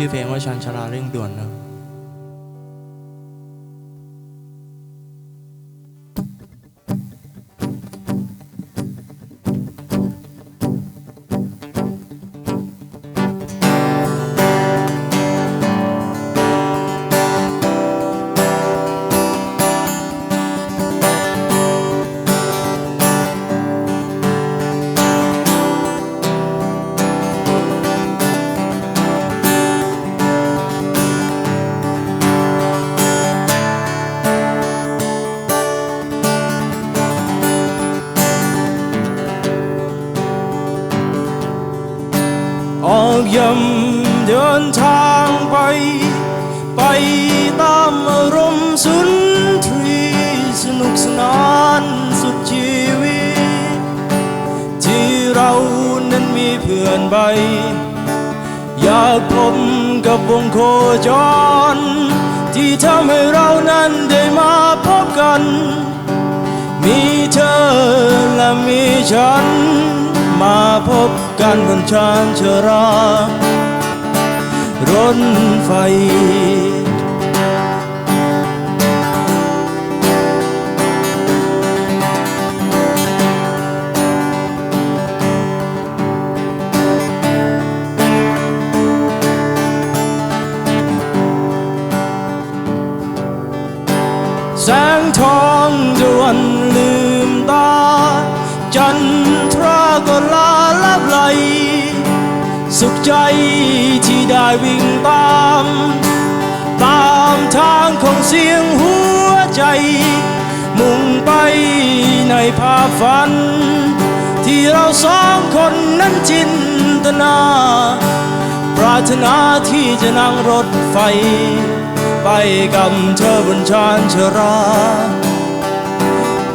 ชื่อเพลงว่าชันชาลาเร่งด่วนนะครับ ยำเดินทางไป ไปตามอารมณ์สุนทรีสนุกสนานสุดชีวิต ที่เรานั้นมีเพื่อนใบ อยากพบกับวงโคจร ที่ทำให้เรานั้นได้มาพบกัน มีเธอและมีฉัน มาพบกันบนชานชรารถไฟ สุขใจที่ได้วิ่งตาม ตามทางของเสียงหัวใจ มุ่งไปในภาพฝัน ที่เราสองคนนั้นจินตนา ปรารถนาที่จะนั่งรถไฟ ไปกับเธอบนชานชรา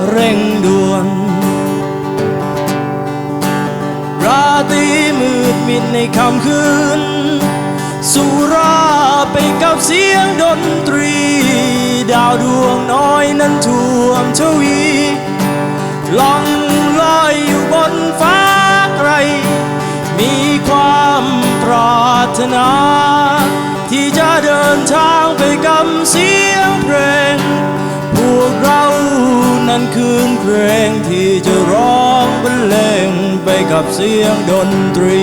เร่งด่วน ในค่ำคืน สุราไปกับเสียงดนตรี ดาวดวงน้อยนั้นท่วมทวีล่องลอยอยู่บนฟ้าไกล มีความปรารถนา ที่จะเดินทางไปกับเสียงเพลง พวกเรานั้นคืนเพลงที่จะร้อง ไปกับเสียงดนตรี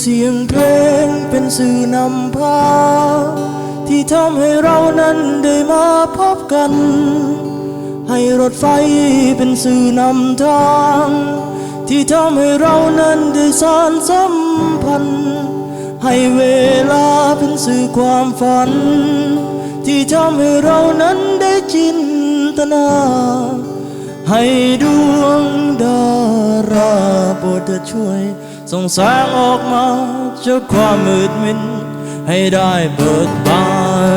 เสียงเพลงเป็นสื่อนำพา ที่ทำให้เรานั้นได้มาพบกัน ให้รถไฟเป็นสื่อนำทาง ที่ทำให้เรานั้นได้สานสัมพันธ์ ให้เวลาเป็นสื่อความฝัน ที่ทำให้เรานั้นได้จินตนา ให้ดวงดาราโปรดเถิดช่วย ส่องแสงออกมาจากความมืดมิดให้ได้เบิดบาน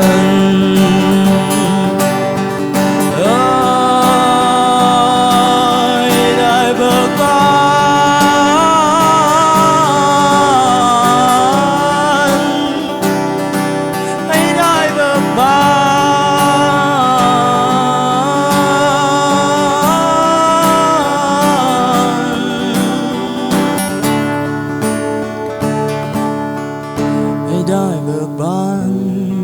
ได้เบิกบาน